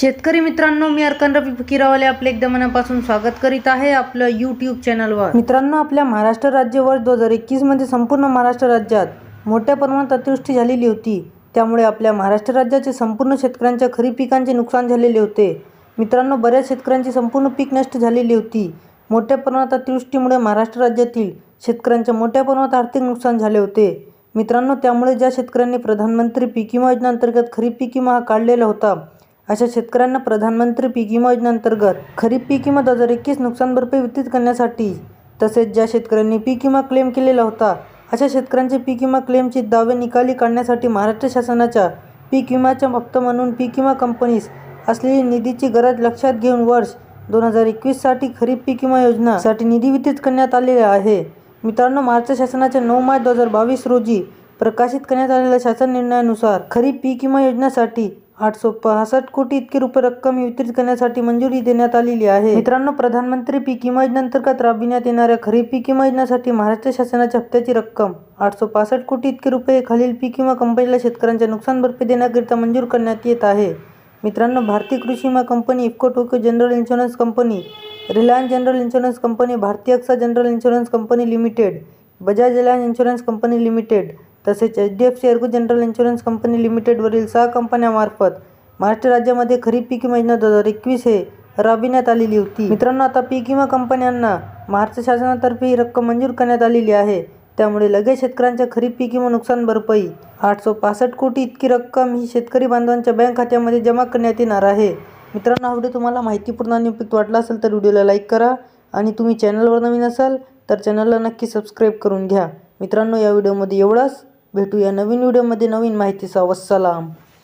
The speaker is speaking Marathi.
शेतकरी मित्रांनो मी अर्कन रफी फकीरावाले आपले एकदा मनापासून स्वागत करीत आहे आपलं यूट्यूब चॅनलवर मित्रांनो आपल्या महाराष्ट्र राज्य वर्ष दोन हजार एकवीसमध्ये संपूर्ण महाराष्ट्र राज्यात मोठ्या प्रमाणात अतिवृष्टी झालेली होती. त्यामुळे आपल्या महाराष्ट्र राज्याचे संपूर्ण शेतकऱ्यांच्या खरीप पिकांचे नुकसान झालेले होते. मित्रांनो बऱ्याच शेतकऱ्यांची संपूर्ण पीक नष्ट झालेली होती. मोठ्या प्रमाणात अतिवृष्टीमुळे महाराष्ट्र राज्यातील शेतकऱ्यांच्या मोठ्या प्रमाणात आर्थिक नुकसान झाले होते. मित्रांनो त्यामुळे ज्या शेतकऱ्यांनी प्रधानमंत्री पीक विमा योजनेअंतर्गत खरीप पीक विमा हा काढलेला होता अशा शेतकऱ्यांना प्रधानमंत्री पीक विमा योजनेअंतर्गत खरीप पीक विमा दोन हजार एकवीस नुकसान भरपाई वितरित करण्यासाठी तसेच ज्या शेतकऱ्यांनी पीक विमा क्लेम केलेला होता अशा शेतकऱ्यांचे पीक विमा क्लेमचे दावे निकाली काढण्यासाठी महाराष्ट्र शासनाच्या पीक विम्याच्या भक्त म्हणून पीक विमा कंपनीस असलेली निधीची गरज लक्षात घेऊन वर्ष दोन हजार एकवीससाठी खरीप पीक विमा योजनासाठी निधी वितरित करण्यात आलेला आहे. मित्रांनो महाराष्ट्र शासनाच्या नऊ मार्च दोन हजार बावीस रोजी प्रकाशित करण्यात आलेल्या शासन निर्णयानुसार खरीप पीक विमा योजनेसाठी आठशे पासष्ट कोटी इतकी रुपये रक्कम वितरित करण्यासाठी मंजुरी देण्यात आलेली आहे. मित्रांनो प्रधानमंत्री पीक विमा योजनेअंतर्गत राबविण्यात येणाऱ्या खरीप पीक विमा योजनेसाठी महाराष्ट्र शासनाच्या हप्त्याची रक्कम आठशे पासष्ट कोटी इतके रुपये खालील पीक विमा कंपनीला शेतकऱ्यांच्या नुकसान भरपाई देण्याकरिता मंजूर करण्यात येत आहे. मित्रांनो भारतीय कृषी विमा company IFFCO Tokyo general insurance company Reliance general insurance company Bharti AXA general insurance company limited Bajaj Reliance insurance company limited तसेच H D F C ERGO general insurance company लिमिटेडवरील सहा कंपन्यांमार्फत महाराष्ट्र राज्यामध्ये खरीप पीक योजना दोन हजार एकवीस हे राबविण्यात आलेली होती. मित्रांनो आता पीक विमा कंपन्यांना महाराष्ट्र शासनातर्फे ही रक्कम मंजूर करण्यात आलेली आहे. त्यामुळे लगेच शेतकऱ्यांच्या खरीप पीक विमा नुकसान भरपाई आठशे पासष्ट कोटी इतकी रक्कम ही शेतकरी बांधवांच्या बँक खात्यामध्ये जमा करण्यात येणार आहे. मित्रांनो हा व्हिडिओ तुम्हाला माहितीपूर्ण आणि उपयुक्त वाटला असेल तर व्हिडिओला लाईक करा आणि तुम्ही चॅनलवर नवीन असाल तर चॅनलला नक्की सबस्क्राईब करून घ्या. मित्रांनो या व्हिडिओमध्ये एवढाच. भेटूया नवीन व्हिडिओमध्ये नवीन माहितीचा वसलाम